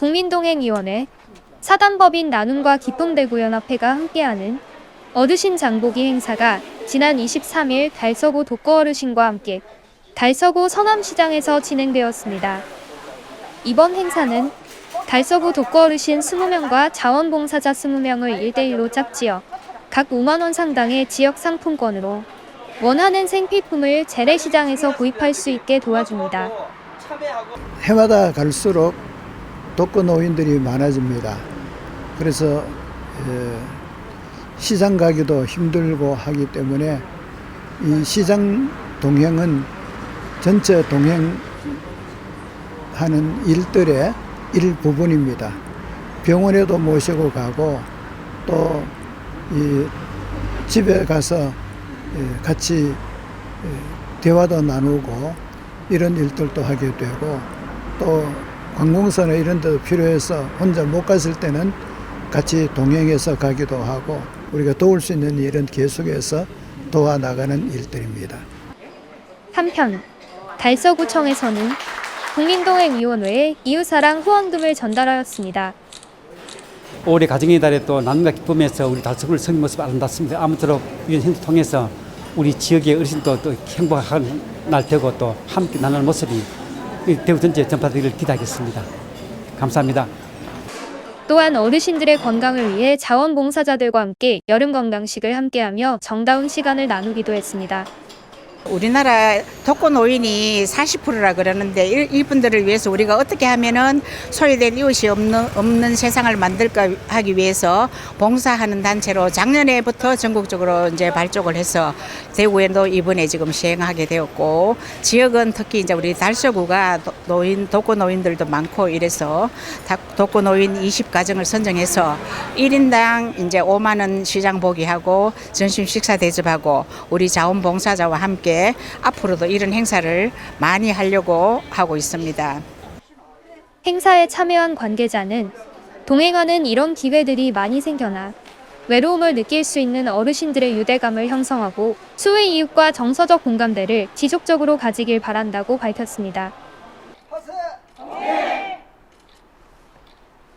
국민동행위원회, 사단법인 나눔과 기쁨대구연합회가 함께하는 어르신 장보기 행사가 지난 23일 달서구 독거어르신과 함께 달서구 서남시장에서 진행되었습니다. 이번 행사는 달서구 독거어르신 20명과 자원봉사자 20명을 1대1로 짝지어 각 5만원 상당의 지역 상품권으로 원하는 생필품을 재래시장에서 구입할 수 있게 도와줍니다. 해마다 갈수록 독거 노인들이 많아집니다. 그래서 에, 시장 가기도 힘들고 하기 때문에 이 시장 동행은 전체 동행하는 일들의 일부분입니다. 병원에도 모시고 가고 또이 집에 가서 예, 같이 예, 대화도 나누고 이런 일들도 하게 되고 또 관공서나 이런 데도 필요해서 혼자 못 갔을 때는 같이 동행해서 가기도 하고 우리가 도울 수 있는 일은 계속해서 도와 나가는 일들입니다. 한편 달서구청에서는 국민동행위원회에 이웃사랑 후원금을 전달하였습니다. 올해 가정의 달에 또 나눔과 기쁨에서 우리 달서구를 성의 모습 아름답습니다. 아무쪼록 이런 행사 통해서 우리 지역의 어르신도 또 행복한 날 되고 또 함께 나누는 모습이 이 대구 전체 전파되기를 기대하겠습니다. 감사합니다. 또한 어르신들의 건강을 위해 자원봉사자들과 함께 여름 건강식을 함께하며 정다운 시간을 나누기도 했습니다. 우리나라 독거 노인이 40%라 그러는데 이- 이분들을 위해서 우리가 어떻게 하면은 소외된 이웃이 없는 없는 세상을 만들까 하기 위해서 봉사하는 단체로 작년에부터 전국적으로 이제 발족을 해서 대구에도 이번에 지금 시행하게 되었고 지역은 특히 이제 우리 달서구가 도- 노인 독거 노인들도 많고 이래서 다- 독거 노인 20가정을 선정해서 1인당 이제 5만 원 시장 보기하고 점심 식사 대접하고 우리 자원봉사자와 함께 앞으로도 이런 행사를 많이 하려고 하고 있습니다. 행사에 참여한 관계자는 동행하는 이런 기회들이 많이 생겨나 외로움을 느낄 수 있는 어르신들의 유대감을 형성하고 수의 이웃과 정서적 공감대를 지속적으로 가지길 바란다고 밝혔습니다.